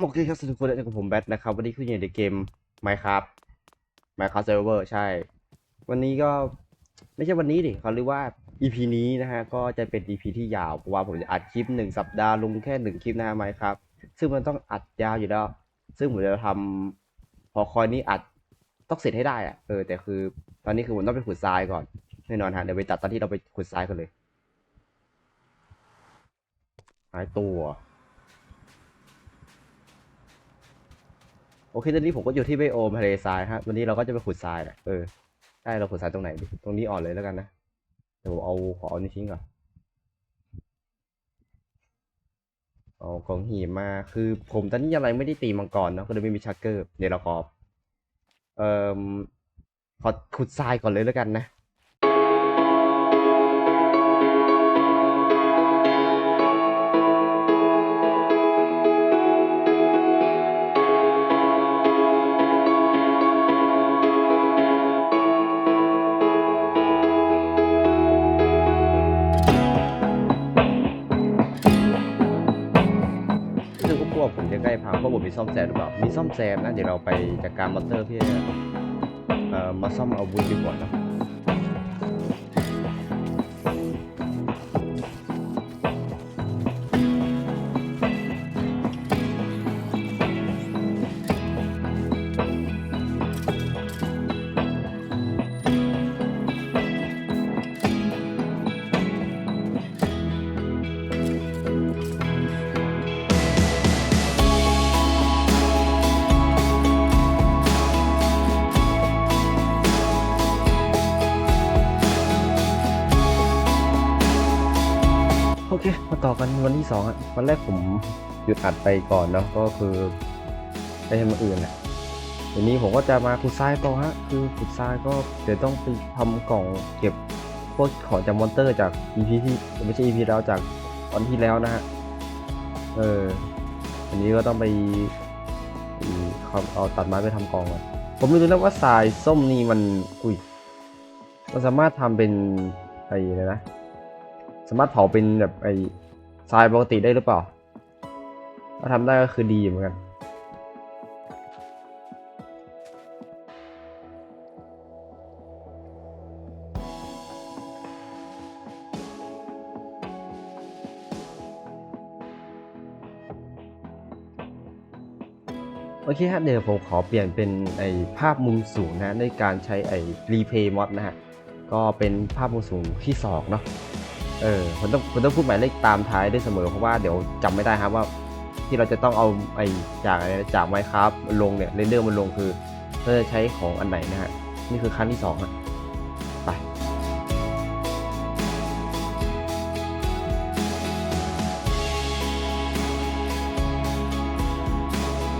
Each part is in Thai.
โอเคครับสวัสดีทุกคนและกับผมแบทนะครับวันนี้คืออยู่ในเกม Minecraft Minecraft Server ใช่ วันนี้ก็ไม่ใช่วันนี้ดิเขาเรียกว่า EP นี้นะฮะก็จะเป็น EP ที่ยาวเพราะว่าผมจะอัดคลิปหนึ่งสัปดาห์ลงแค่หนึ่งคลิปนะฮะ Minecraft ซึ่งมันต้องอัดยาวอยู่แล้ว ซึ่งผมจะทำพอคอยนี้อัดต้องเสร็จให้ได้อะเออแต่คือตอนนี้คือผมต้องไปขุดทรายก่อนแน่นอนฮะเดี๋ยวไปตัดตอนที่เราไปขุดทรายกันเลยหายตัว โอเคตอนนี้ผมก็อยู่ที่ไบโอมทะเลทรายฮะวันนี้เราก็จะไปขุดทรายแหละเออได้เราขุดทรายตรงไหนดิตรงนี้อ่อนเลยแล้วกันนะเดี๋ยวผมเอาขอเอานี่ทิ้งก่อนเอาของหีมาคือผมตอนนี้ยังไรไม่ได้ตีมังกรเนาะก็เลยไม่มีชักเกอร์เดี๋ยวเราขอเอ่อขอขุดทรายก่อนเลยแล้วกันนะ มีซ่อมแซมหรือเปล่า มีซ่อมแซมนะ เดี๋ยวเราไปจัดการมอเตอร์เพื่อเอ่อมาซ่อมอาวุธดีกว่านะ ต่อกันวันที่สองอะวันแรกผมหยุดอัดไปก่อนเนาะก็คือไปทำอื่นแหละเดี๋ยวนี้ผมก็จะมาขุดทรายต่อฮะคือขุดทรายก็เดี๋ยวต้องไปทำกล่องเก็บพวกของจากมอนเตอร์จาก EP ที่ไม่ใช่ EP แล้วจากตอนที่แล้วนะฮะเอออันนี้ก็ต้องไปเอาเอาตัดไม้ไปทำกล่องก่อนผมไม่รู้นะว่าทรายส้มนี่มันอุ้ยมันสามารถทำเป็นไอ้เลยนะ สามารถเผาเป็นแบบไอ้ ทรายปกติได้หรือเปล่า ถ้าทำได้ก็คือดีเหมือนกัน โอเคฮะเดี๋ยวผมขอเปลี่ยนเป็นไอภาพมุมสูงนะในการใช้ไอรีเพย์มอดนะฮะ ก็เป็นภาพมุมสูงที่สองเนาะ เออผมต้องผมต้องพูดหมายเลขตามท้ายได้เสมอเพราะว่าเดี๋ยวจำไม่ได้ครับว่า ที่เราจะต้องเอาไอจากอะไรนะจากไมครับมันลงเนี่ยเรนเดอร์มันลงคือเราจะใช้ของอันไหนนะฮะนี่คือขั้นที่สองอะไป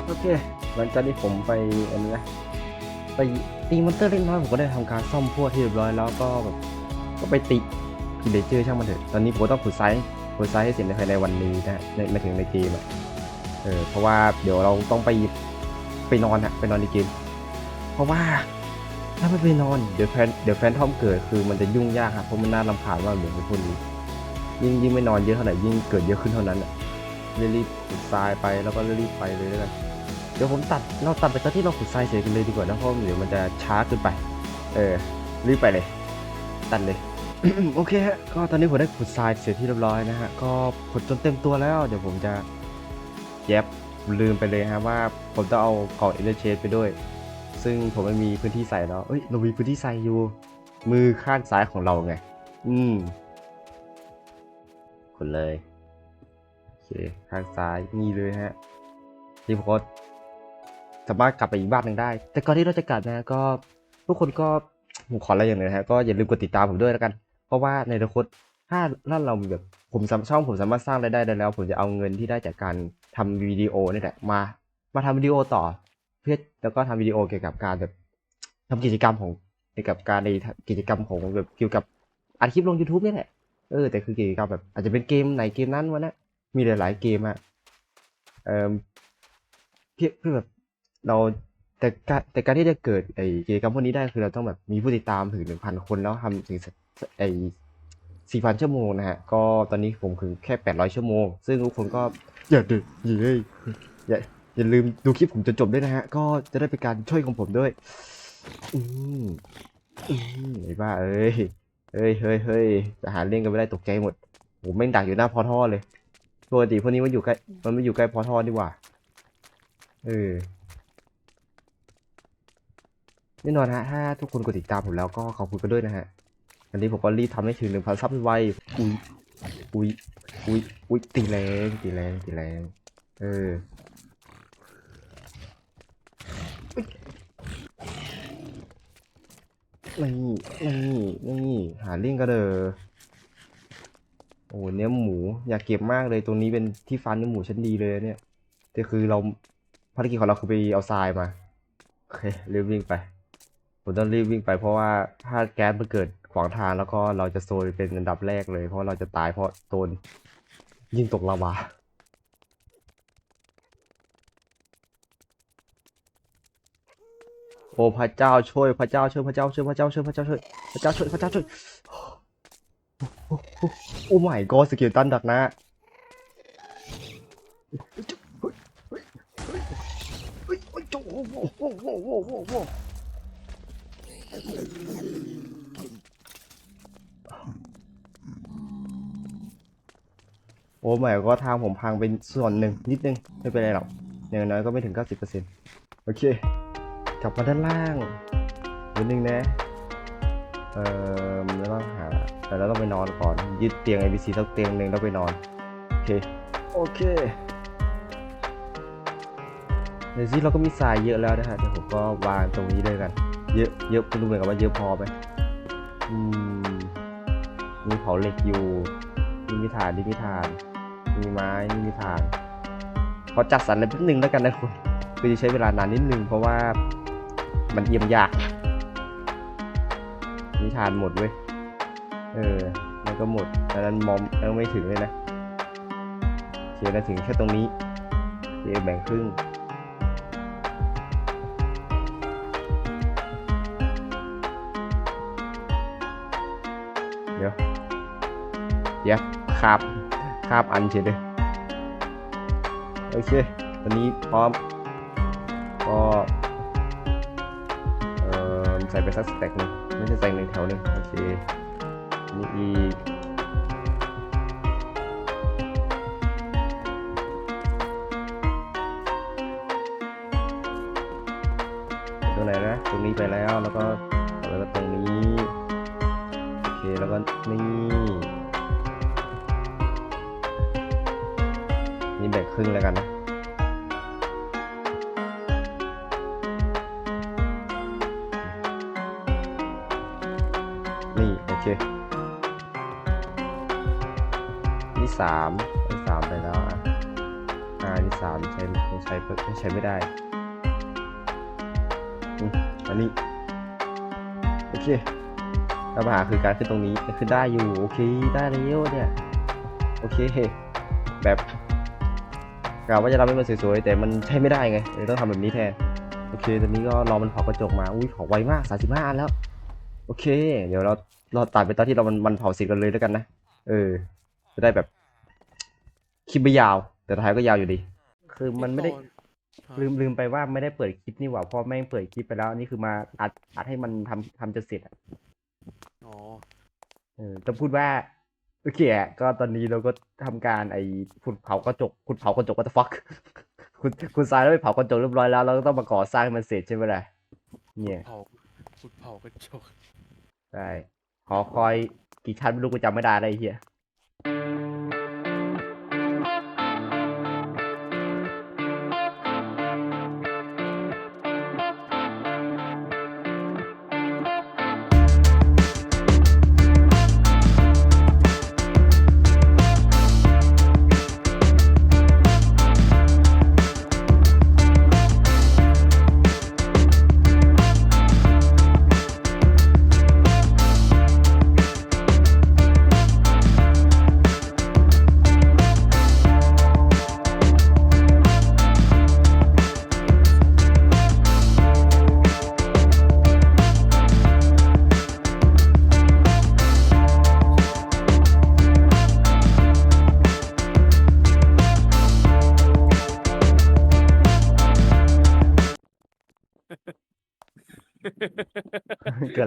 โอเคหลังจากที่ผมไปอันนี้นะไปตีมอนเตอร์เล็กน้อยผมก็ได้ทำการซ่อมพวกที่เรียบร้อยแล้วก็แบบก็ไปติ พิเลเจอร์ช่างมันเถอะ ตอนนี้ผมต้องขุดไซส์ขุดไซส์ให้เสร็จในภายในวันนี้นะในม่ถึงในเกมอะ เออ เพราะว่าเดี๋ยวเราต้องไปไปนอนฮะไปนอนในเกม เพราะว่าถ้าไม่ไปนอนเดี๋ยวแฟนเดี๋ยวแฟนทอมเกิดคือมันจะยุ่งยากครับเพราะมันน่ารำคาญมาเหมือนพวกนี้ยิ่งยิ่งไม่นอนเยอะเท่าไหร่ยิ่งเกิดเยอะขึ้นเท่านั้นอะรีบๆขุดทรายไปแล้วก็รีบไปเลยแล้วกันเดี๋ยวผมตัดเราตัดไปตอนที่เราขุดทรายเสร็จกันเลยดีกว่านะเพราะเดี๋ยวมันจะช้าเกินไป เออรีบไปเลย ตัดเลย โอเคฮะก็ตอนนี้ผมได้ขุดทรายเสร็จที่เรียบร้อยนะฮะก็ขุดจนเต็มตัวแล้ว เดี๋ยวผมจะแยบลืมไปเลยฮะว่าผมต้องเอากล่องเอเลเชนไปด้วย ซึ่งผมไม่มีพื้นที่ใส่แล้วเอ้ยเรามีพื้นที่ใส่อยู่ มือข้างซ้ายของเราไง อืมขุดเลยโอเคข้างซ้ายนี่เลยฮะที่ผมก็สามารถกลับไปอีกบ้านหนึ่งได้ แต่ก่อนที่เราจะกลับนะก็ทุกคนก็ผมขออะไรอย่างหนึงนะฮะก็อย่าลืมกดติดตามผมด้วยแล้วกัน เพราะว่าในอนาคตถ้าถ้าเราแบบผมช่องผมสามารถสร้างรายได้ได้แล้ว ผมจะเอาเงินที่ได้จากการทำวิดีโอนี่แหละมา มาทำวิดีโอต่อ เพื่อแล้วก็ทำวิดีโอเกี่ยวกับการแบบทำกิจกรรมของเกี่ยวกับการในกิจกรรมของแบบเกี่ยวกับอัดคลิปลง YouTube นี่แหละเออแต่คือกิจกรรมแบบอาจจะเป็นเกมไหนเกมนั้นวะนะมีหลาย ๆ เกมอะเออเพื่อเพื่อแบบเรา แต่การแต่การที่จะเกิดไอ้กิจกรรมพวกนี้ได้คือเราต้องแบบมีผู้ติดตามถึงหนึ่งพันคนแล้วทำถึงสไอ้สี่พันชั่วโมงนะฮะ ก็ตอนนี้ผมคือแค่แปดร้อยชั่วโมง ซึ่งทุกคนก็อย่าดึกเย้ยอย่าอย่าลืมดูคลิปผมจนจบด้วยนะฮะ ก็จะได้เป็นการช่วยของผมด้วย อืมอืมไอ้บ้าเอ้ยเฮ้ยเฮ้ยเฮ้ยจะหาเรื่องกันไม่ได้ตกใจหมดผมแม่งดักอยู่หน้าพอท่อเลยปกติพวกนี้มันอยู่ใกล้มันไม่อยู่ใกล้พอท่อดีกว่า เออ แน่นอนฮะถ้าทุกคนกดติดตามผมแล้วก็ขอบคุณกันด้วยนะฮะอันนี้ผมก็รีบทำให้ถึงหนึ่งพันซับไวอุ้ยอุ้ยอุ้ยอุ้ยตีแรงตีแรงตีแรงเออนี่นี่นี่หาเลี่ยงก็เด้อโอ้เนื้อหมูอยากเก็บมากเลยตรงนี้เป็นที่ฟันเนื้อหมูชั้นดีเลยเนี่ยแต่คือเราภารกิจของเราคือไปเอาทรายมาโอเครีบวิ่งไป ผมต้องรีบวิ่งไปเพราะว่าถ้าแก๊สมันเกิดขวางทางแล้วก็เราจะโซยเป็นอันดับแรกเลย เพราะเราจะตายเพราะโดนยิงตกลาวาโอ้พระเจ้าช่วยพระเจ้าช่วยพระเจ้าช่วยพระเจ้าช่วยพระเจ้าช่วยพระเจ้าช่วยพระเจ้าช่วยโอ้โหโอ้ไม่ก็สกิลตันดักนะโอ้ โอ้ไม่ก็ทางผมพังเป็นส่วนหนึ่งนิดนึง ไม่เป็นไรหรอกอย่างน้อยก็ไม่ถึง 90%โอเค กลับมาด้านล่างนิดนึงนะ เอ่อแล้วต้องหาแต่เราต้องไปนอนก่อน ยึดเตียง ABC สักเตียงหนึ่งแล้วไปนอน โอเค โอเคเดี๋ยวสิเราก็มีทรายเยอะแล้วนะฮะเดี๋ยวผมก็วางตรงนี้เลยกัน เยอะเยอะไม่รู้เหมือนกันว่าเยอะพอไหมอืมมีเผาเหล็กอยู่มีมิถานนี่มิถาน มีไม้นี่มีถ่านขอจัดสรรอะไรแป๊บนึงแล้วกันนะคุณคือจะใช้เวลานานนิดนึงเพราะว่ามันเยี่ยมยากนิทานหมดเว้ยเออมันก็หมดดังนั้นมอมยังไม่ถึงเลยนะเขียนถึงแค่ตรงนี้เขียนแบ่งครึ่ง คาบคาบอันเฉยเลยโอเคตอนนี้พร้อมก็เอ่อใส่ไปสักสเต็กหนึ่งไม่ใช่ใส่หนึ่งแถวหนึ่งโอเคนี่อีกตรงไหนนะตรงนี้ไปแล้วแล้วก็แล้วก็ตรงนี้ โอเคแล้วก็นี่ แบ่ครึ่งแล้วกันนะนี่โอเคนี่สามนี่สามไปแล้วอะอ่านี่สามใช้ยังใช้ยังใช้ไม่ได้อืมอันนี้โอเคแล้วปัญหาคือการขึ้นตรงนี้ขึ้นได้อยู่ โอเคได้แล้วเนี่ย โอเคแบบ กะว่าจะทำให้มันสวยๆแต่มันใช้ไม่ได้ไงเลยต้องทำแบบนี้แทนโอเคตอนนี้ก็รอมันเผากระจกมาอุ้ยเผาไวมาก35อันแล้ว โอเค เดี๋ยวเราเราตัดไปตอนที่เรามันมันเผาเสร็จกันเลยแล้วกันนะเออ จะได้แบบคลิปไม่ยาว แต่ท้ายก็ยาวอยู่ดี คือมันไม่ได้ลืมลืมไปว่าไม่ได้เปิดคลิปนี่หว่าเพราะแม่งเปิดคลิปไปแล้วอันนี่คือมาอัดอัดให้มันทำทำจนเสร็จอะอ๋อเออจะพูดว่า โอเคอะก็ตอนนี้เราก็ทำการไอ้ขุดเผากระจกขุดเผากระจกก็จะฟักคุณคุณทรายแล้วไปเผากระจกเรียบร้อยแล้วเราก็ต้องมาก่อสร้างให้มันเสร็จใช่ไหมล่ะเนี่ยเผาขุดเผากระจกใช่ขอคอยกี่ชั้นไม่รู้กูจำไม่ได้อะไรเฮีย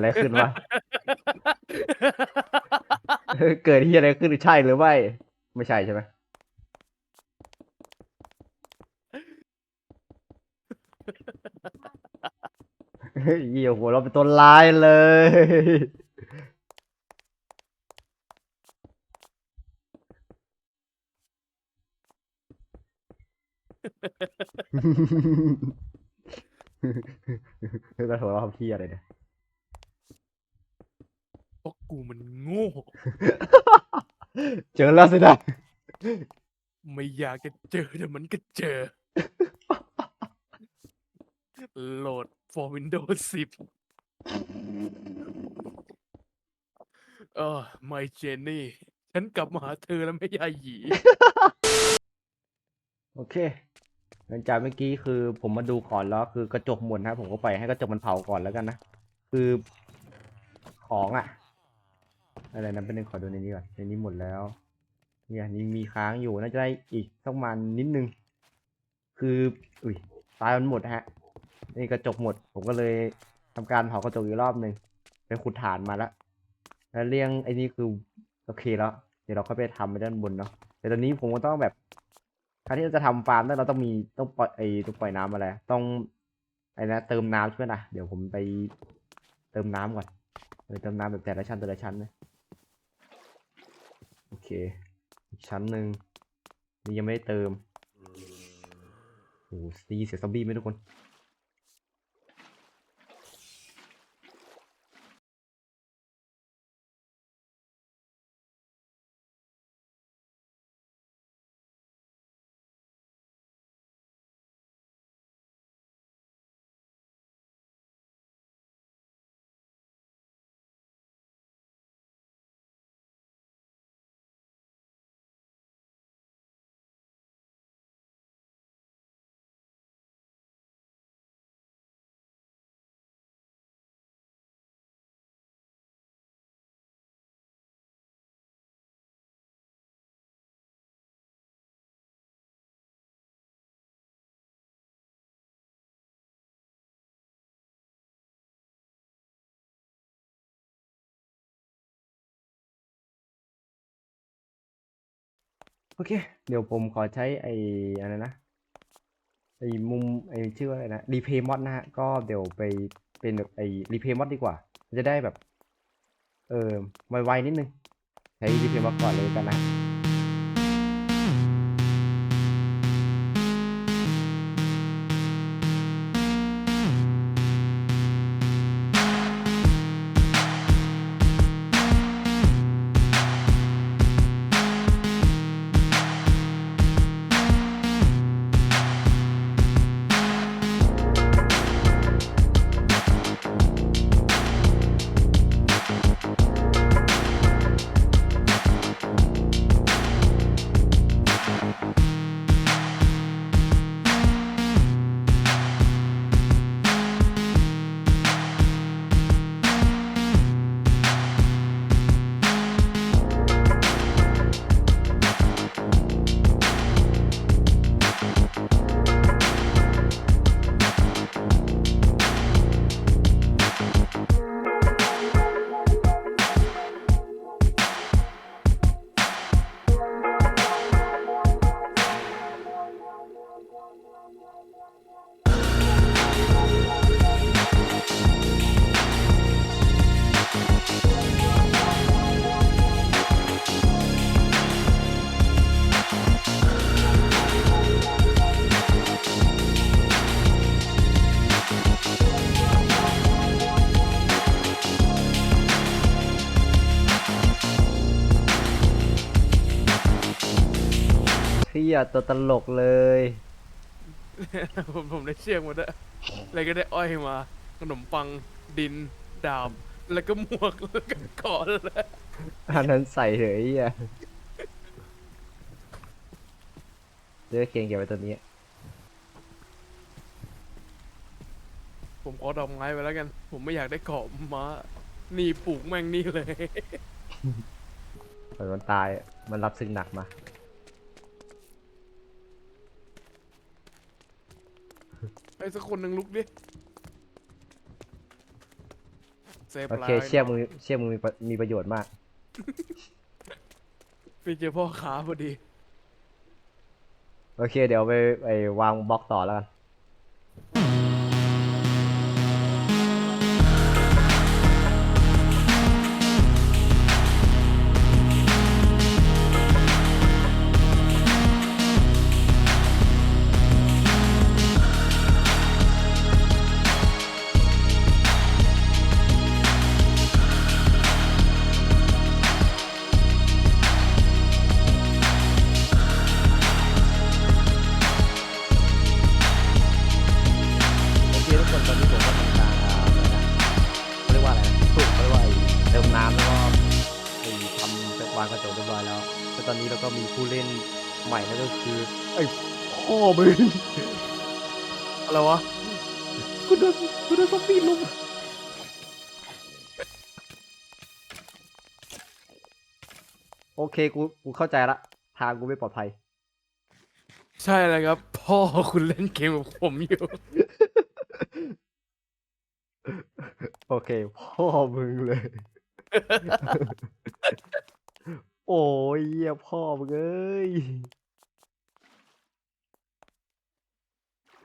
อะไรขึ้นวะ เกิดที่อะไรขึ้นใช่หรือไม่ ไม่ใช่ใช่ไหมเฮ้ยเหี้ยโหเราเป็นตัวร้ายเลยเฮ้ยกระโถนเราทำพี่อะไรเนี่ยเพราะ กูมันโง่ เจอแล้วสินะไม่อยากจะเจอแต่มันก็เจอ โหลด for Windows 10 เออไม่เจนนี่ ฉันกลับมาหาเธอแล้วไม่ยายหยี โอเคหลังจากเมื่อกี้คือผมมาดูก่อนแล้วคือกระจกหมดนะครับผมก็ปล่อยให้กระจกมันเผาก่อนแล้วกันนะ คือของอะ อะไรนะเป็นหนึ่งขอดูในนี้ก่อนในนี้หมดแล้วเนี่ยนี่มีค้างอยู่น่าจะได้อีกสักมาณนิดนึง คืออุ้ยตายมันหมดฮะ นี่กระจกหมด ผมก็เลยทำการเผากระจกอีกรอบหนึ่งไปขุดฐานมาแล้วแล้วเรียงไอ้นี่คือโอเคแล้ว เดี๋ยวเราก็ไปทำไปด้านบนเนาะแต่ตอนนี้ผมก็ต้องแบบการที่เราจะทำฟาร์มได้เราต้องมีต้องปล่อยไอ้ต้องปล่อยน้ำอะไรต้องไอ้นะเติมน้ำใช่ไหมล่ะเดี๋ยวผมไปเติมน้ำก่อน เออเติมน้ำแบบแต่ละชั้นแต่ละชั้นนะโอเค อีกชั้นหนึ่งนี่ยังไม่ได้เติมโอ้โหซีเสียซอมบี้ไหมทุกคน โอเค เดี๋ยวผมขอใช้ไอ้อะไรนะไอ้มุมไอ้ชื่ออะไรนะรีเพย์มอดนะฮะก็เดี๋ยวไปเป็นไอ้รีเพย์มอดดีกว่า จะได้แบบ เออไวๆนิดนึงใช้รีเพย์มอดก่อนเลยกันนะ ยตัวตลกเลย ผมผมได้เชือกมาด้วยแล้วก็ได้อ้อยมา ขนมปังดินดาบแล้วก็หมวกแล้วก็กอนเลยอันนั้นใส่เหยไอะเลือกเคียงเก็บไว้ตัวนี้ ผมขอดอกไม้ไปแล้วกัน ผมไม่อยากได้เกาะม้านี่ปลูกแม่งนี่เลยตอนมันตายอะมันรับซึ่งหนักมา อ้สักคนหนึ่งลุกดิเซฟโอไลเคฟ์เชือกมึงเชือกมึงมีประมีประโยชน์มาก ไปเจอพ่อค้าพอดี โอเค เดี๋ยวไปไปวางบล็อกต่อแล้วกัน ตอนนี้เราก็มีผู้เล่นใหม่นั่นก็คือไอ้พ่อมึงอะไรวะกูโดนกูโดนซอมบี้ลุมโอเคกูกูเข้าใจละทางกูไม่ปลอดภัย ใช่เลยครับ พ่อคุณเล่นเกมกับผมอยู่ โอเค พ่อมึงเลย โอ้ยเหี้ยพ่อมึงเอ้ย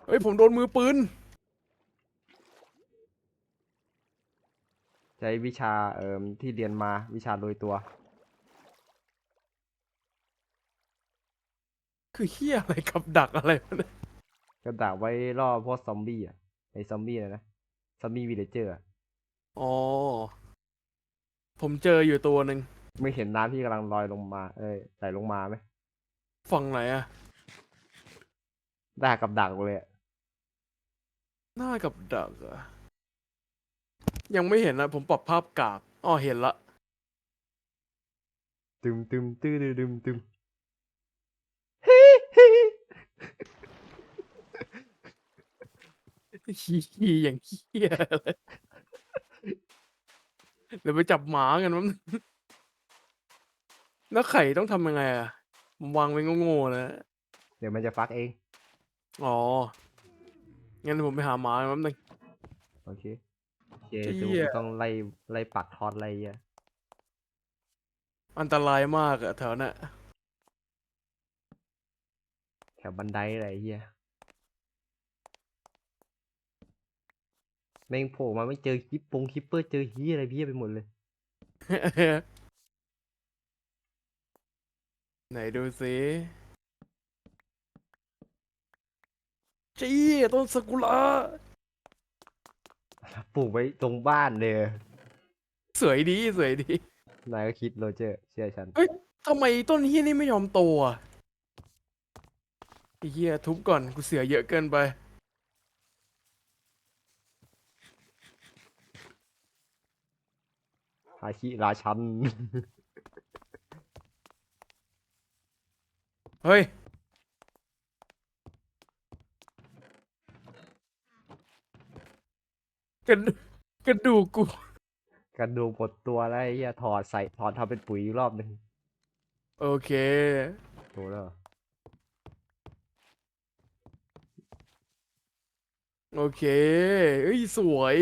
เฮ้ยผมโดนมือปืน ใช้วิชาเอ่มที่เรียนมาวิชาโรยตัว คือเฮียอะไรกับดักอะไรวะเนี่ยกระดาษไว้ล่อพวกซอมบี้อะไอ้ซอมบี้นะนะซอมบี้วิลเลเจอร์อ๋อ ผมเจออยู่ตัวหนึ่ง ไม่เห็นน้ำที่กำลังลอยลงมา เอ้ยไหลลงมาไหมฝั่งไหนอะได้กับดักเลยอะหน้ากับดักอะยังไม่เห็นนะผมปรับภาพกากอ๋อเห็นละตึมตึมตื้อดื้อดึมตึมขี้อย่างเฮียเลยเดี๋ยวไปจับหมากันมั้ง แล้วไข่ต้องทำยังไงอะผมวางไว้โง่ๆนะเดี๋ยวมันจะฟักเอง อ๋อ งั้นผมไปหาหมาแป๊บนึง โอเคโอเคเหี้เดี๋ยยวต้องไล่ไล่ปักทอดไล่อะอันตรายมากอะแถวน่ะแถวบันไดอะไรเฮียแม่งโผล่มาไม่เจอคิปปงคิปเปอร์เจอเฮียอะไรเพี้ยไปหมดเลย ไหนดูสิจี้ต้นสกุระปลูกไว้ตรงบ้านเลยสวยดีสวยดีนายก็คิดโรเจอร์เชื่อฉันทำไมต้นเฮียนี่ไม่ยอมโตอะไอ้เฮียทุบก่อนกูเสียเยอะเกินไป ฮาชิราชัน เฮ้ย กระดูกระดูกกู กระดูกหมดตัวแล้วไอ้เฮียถอดใส่ถอดทำเป็นปุ๋ยอีกรอบหนึ่งโอเค โตแล้วเหรอโอเค เอ้ย สวย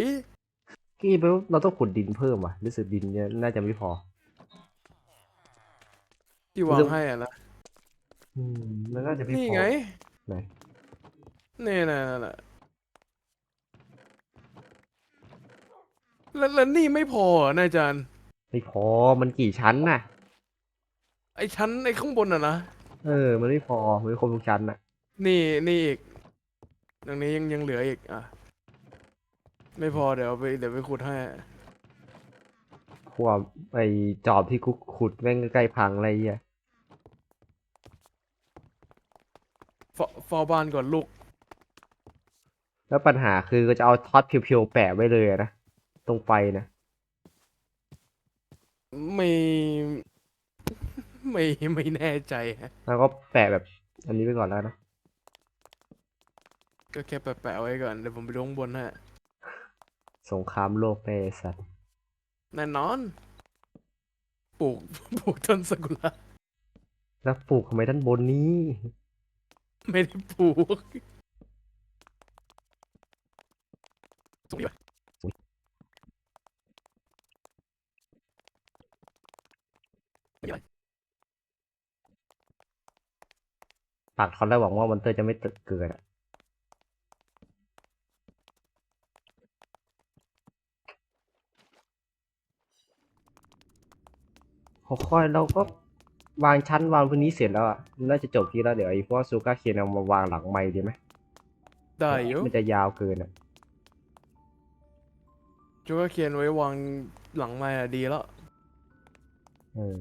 กี้แปลว่าเราต้องขุดดินเพิ่มว่ะรู้สึกดินเนี่ยน่าจะไม่พอ ที่วาเรื่งองให้อะนะ อืมมันน่าจะไม่พอนี่ไงไหนนี่นะนั่นน่ะแล้วแล้วนี่ไม่พอเหรอนายอาจารย์ ไม่พอมันกี่ชั้นน่ะ ไอ้ชั้นไอ้ข้างบนอะนะ เออ มันไม่พอมันไม่ครบทุกชั้นน่ะ นี่นี่อีกตรงนี้ยังยังเหลืออีกอะ ไม่พอเดี๋ยวไปเดี๋ยวไปขุดให้ พวกไอจอบที่คุกขุดแม่งใกล้พังอะไรเงี้ย ฟฟอบ้านก่อนลูก แล้วปัญหาคือก็จะเอาท็อตเพียวๆแปะไว้เลยอะนะ ตรงไฟนะ ไม่ ไม่ไม่แน่ใจฮะ แล้วก็แปะแบบ อันนี้ไปก่อนแล้วนะ ก็แค่แปะๆไว้ก่อนเดี๋ยวผมไปลงบนฮะ สงครามโลกแม่สัตว์แน่นอน ปลูก ปลูกต้นสกุระแล้วปลูกทำไมด้านบนนี้ ไม่ได้ปลูกสวงดีวะสวยไม่ได้ปากทอนได้หวังว่ามอนเตอร์จะไม่ตึกเกินอะค่อยๆเราก็ วางชั้นวางพื้นนี้เสร็จแล้วอะน่าจะจบที่แล้วเดี๋ยวไอ้พวกซูก้าเคนเอามาวางหลังไม้ดีไหมได้อยู่มันจะยาวเกินอะจูก็เขียนไว้วางหลังไม่อะดีแล้วเออ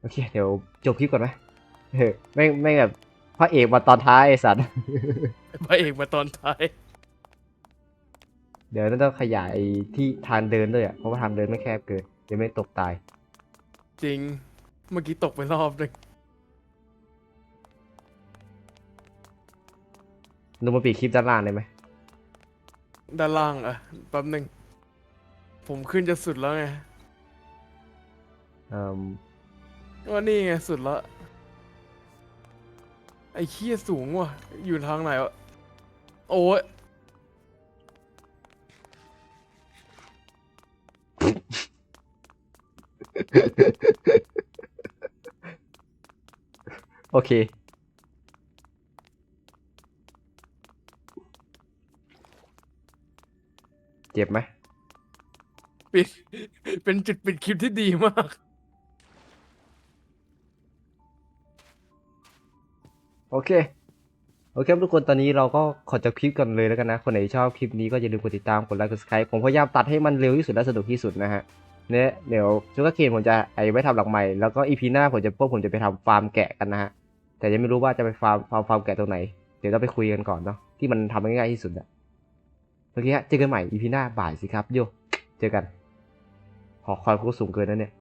โอเคเดี๋ยวจบคลิปก่อนไหมเออไม่ไม่แบบพระเอกมาตอนท้ายไอ้สัตว์พระเอกมาตอนท้าย เดี๋ยวน่าต้องขยายไอ้ที่ทางเดินด้วยอะเพราะว่าทางเดินไม่แคบเกินเดี๋ยวไม่ตกตาย จริง เมื่อกี้ตกไปรอบหนึงดูมาปีดคลิปด้านล่างได้ไหมด้านล่างอะแป๊บหนึ่งผมขึ้นจะสุดแล้วไงเอ่อว่านี่ไงสุดแล้วไอ้เคี้ยสูงว่ะ อยู่ทางไหนวะ โอ้ย โอเค เจ็บไหมปิดเป็นจุดปิดคลิปที่ดีมาก โอเค โอเคครับทุกคนตอนนี้เราก็ขอจบคลิปกันเลยแล้วกันนะ คนไหนชอบคลิปนี้ก็อย่าลืมกดติดตามกดไลค์กด subscribe ผมพยายามตัดให้มันเร็วที่สุดและสนุกที่สุดนะฮะเนี่ยเดี๋ยวชูกาเคนผมจะไอไว้ทำหลังใหม่แล้วก็อีพีหน้าผมจะพวกผมจะไปทำฟาร์มแกะกันนะฮะ แต่ยังไม่รู้ว่าจะไปฟาร์มฟาร์มฟาร์มแกะตรงไหน เดี๋ยวเราไปคุยกันก่อนเนาะที่มันทำง่ายที่สุดอะโอเคฮะเจอกันใหม่อีพีหน้าบ่ายสิครับโยเจอกัน หอคอยกูสูงเกินนะเนี่ย